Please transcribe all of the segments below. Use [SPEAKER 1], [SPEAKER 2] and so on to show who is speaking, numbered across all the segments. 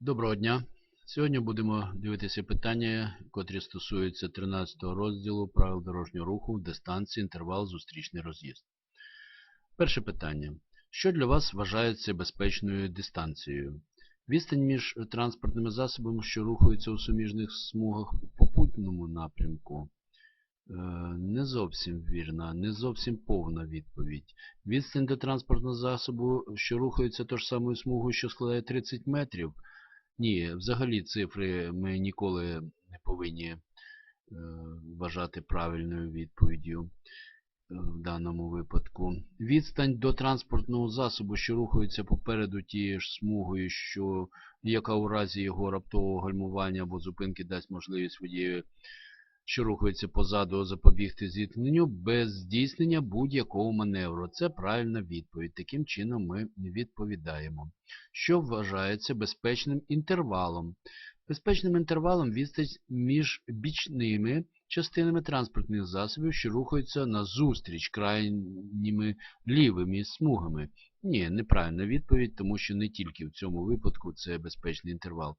[SPEAKER 1] Доброго дня! Сьогодні будемо дивитися питання, котрі стосуються 13 розділу правил дорожнього руху, дистанції, інтервал, зустрічний роз'їзд. Перше питання. Що для вас вважається безпечною дистанцією? Відстань між транспортними засобами, що рухаються у суміжних смугах в попутному напрямку. Е, Не зовсім вірна, не зовсім повна відповідь. Відстань до транспортного засобу, що рухається тож самою смугою, що складає 30 метрів. Ні, взагалі цифри ми ніколи не повинні е, вважати правильною відповіддю е, в даному випадку. Відстань до транспортного засобу, що рухається попереду тією ж смугою, що, яка у разі його раптового гальмування або зупинки дасть можливість водієві що рухається позаду запобігти зіткненню без здійснення будь-якого маневру. Це правильна відповідь. Таким чином ми відповідаємо. Що вважається безпечним інтервалом? Безпечним інтервалом відстань між бічними частинами транспортних засобів, що рухаються назустріч крайніми лівими смугами. Ні, неправильна відповідь, тому що не тільки в цьому випадку це безпечний інтервал.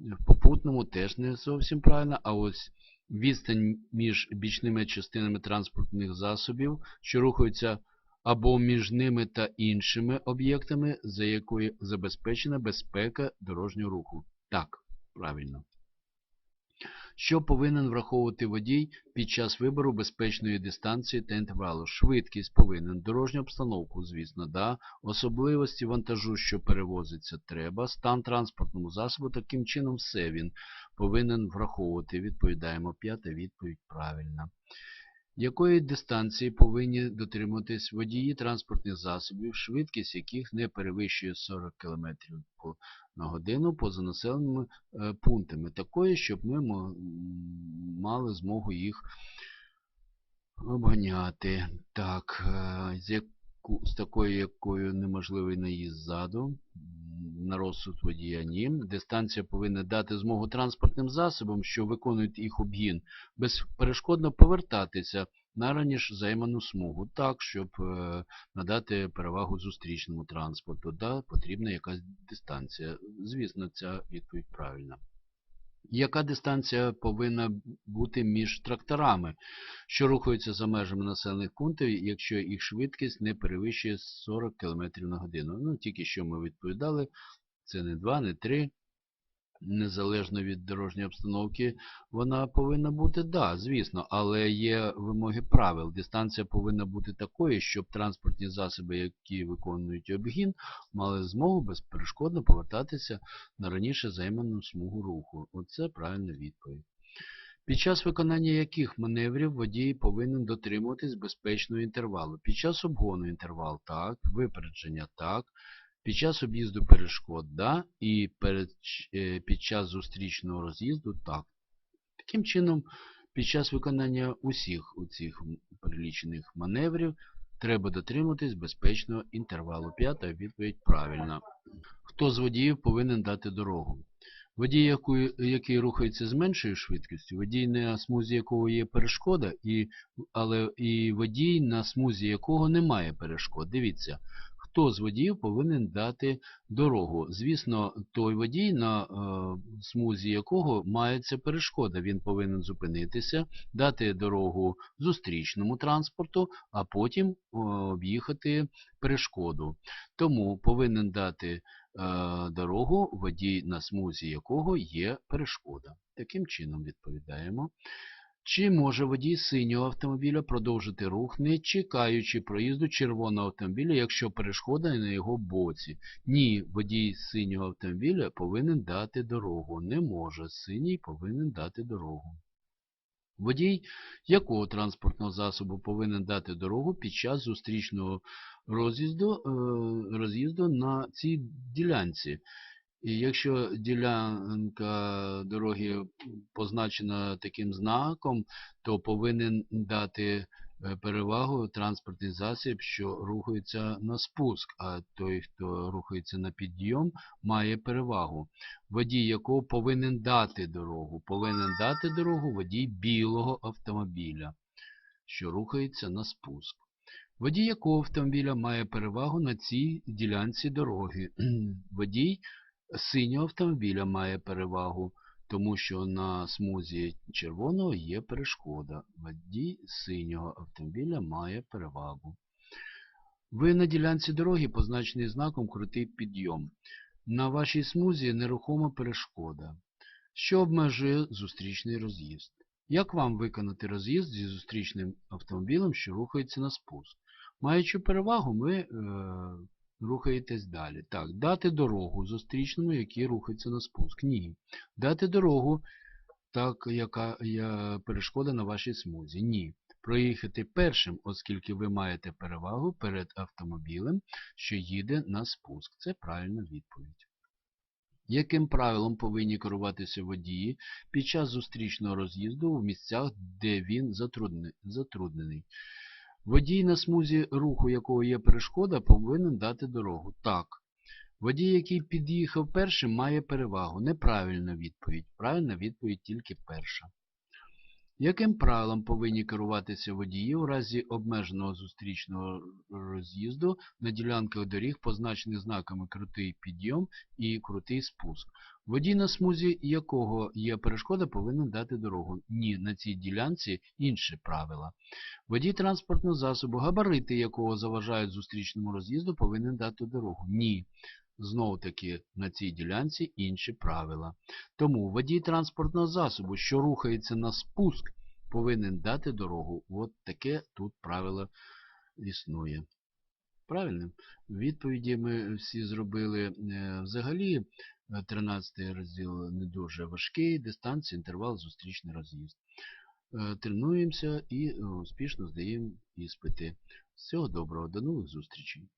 [SPEAKER 1] В попутному теж не зовсім правильно, а ось відстань між бічними частинами транспортних засобів, що рухаються або між ними та іншими об'єктами, за якою забезпечена безпека дорожнього руху. Так, правильно. Що повинен враховувати водій під час вибору безпечної дистанції та інтервалу? Швидкість повинен, дорожню обстановку, звісно, да, особливості вантажу, що перевозиться, треба, стан транспортному засобу, таким чином все він повинен враховувати. Відповідаємо. П'ята відповідь правильна. Якої дистанції повинні дотримуватись водії транспортних засобів, швидкість яких не перевищує 40 км на годину поза населеними е, пунктами, такої, щоб ми мали змогу їх обганяти. Так, е, з, яку, з такою, якою неможливий наїзд ззаду, на розсуд водія ні. Дистанція повинна дати змогу транспортним засобам, що виконують їх обгін, безперешкодно повертатися на раніше займану смугу, так, щоб е, надати перевагу зустрічному транспорту. Да, Потрібна якась дистанція. Звісно, ця відповідь правильна. Яка дистанція повинна бути між тракторами, що рухаються за межами населених пунктів, якщо їх швидкість не перевищує 40 км на годину? Ну, тільки що ми відповідали, це не 2, не 3, незалежно від дорожньої обстановки, вона повинна бути, да, звісно, але є вимоги правил. Дистанція повинна бути такою, щоб транспортні засоби, які виконують обгін, мали змогу безперешкодно повертатися на раніше займану смугу руху. Оце правильна відповідь. Під час виконання яких маневрів водій повинен дотримуватись безпечного інтервалу? Під час обгону інтервал так, випередження так, під час об'їзду перешкод да, і перед, е, під час зустрічного роз'їзду так. Таким чином, під час виконання усіх цих перелічених маневрів треба дотримуватись безпечного інтервалу. П'ята відповідь правильна. Хто з водіїв повинен дати дорогу? Водій, який рухається з меншою швидкістю, водій, на смузі якого є перешкода, і, але і водій, на смузі якого немає перешкод. Дивіться, хто з водіїв повинен дати дорогу. Звісно, той водій, на е, смузі якого мається перешкода. Він повинен зупинитися, дати дорогу зустрічному транспорту, а потім е, об'їхати перешкоду. Тому повинен дати е, дорогу водій, на смузі якого є перешкода. Таким чином відповідаємо. Чи може водій синього автомобіля продовжити рух, не чекаючи проїзду червоного автомобіля, якщо перешкода на його боці? Ні, водій синього автомобіля повинен дати дорогу. Не може. Синій повинен дати дорогу. Водій якого транспортного засобу повинен дати дорогу під час зустрічного роз'їзду е, роз'їзду на цій ділянці? І якщо ділянка дороги позначена таким знаком, то повинен дати е, перевагу транспортний засіб, що рухається на спуск, а той, хто рухається на підйом, має перевагу. Водій якого повинен дати дорогу. Повинен дати дорогу водій білого автомобіля, що рухається на спуск. Водій якого автомобіля має перевагу на цій ділянці дороги. Водій синього автомобіля має перевагу, тому що на смузі червоного є перешкода. Водій синього автомобіля має перевагу. Ви на ділянці дороги позначений знаком крутий підйом. На вашій смузі нерухома перешкода, що обмежує зустрічний роз'їзд. Як вам виконати роз'їзд зі зустрічним автомобілем, що рухається на спуск? Маючи перевагу, ви е, рухаєтесь далі. Так, дати дорогу зустрічному, який рухається на спуск. Ні. Дати дорогу, так, яка є перешкода на вашій смузі. Ні. Проїхати першим, оскільки ви маєте перевагу перед автомобілем, що їде на спуск. Це правильна відповідь. Яким правилом повинні керуватися водії під час зустрічного роз'їзду в місцях, де він затруднений? Водій на смузі руху, якого є перешкода, повинен дати дорогу. Так. Водій, який під'їхав першим, має перевагу. Неправильна відповідь. Правильна відповідь тільки перша. Яким правилом повинні керуватися водії у разі обмеженого зустрічного роз'їзду на ділянках доріг, позначених знаками крутий підйом і крутий спуск? Водій на смузі якого є перешкода, повинен дати дорогу. Ні, на цій ділянці інші правила. Водій транспортного засобу, габарити якого заважають зустрічному роз'їзду, повинен дати дорогу. Ні. Знову таки на цій ділянці інші правила. Тому водій транспортного засобу, що рухається на спуск, повинен дати дорогу. От таке тут правило існує. Правильно? Відповіді ми всі зробили. Е, Взагалі, 13 розділ не дуже важкий, дистанція, інтервал, зустрічний роз'їзд. Е, Тренуємося і е, успішно здаємо іспити. Всього доброго, до нових зустрічей!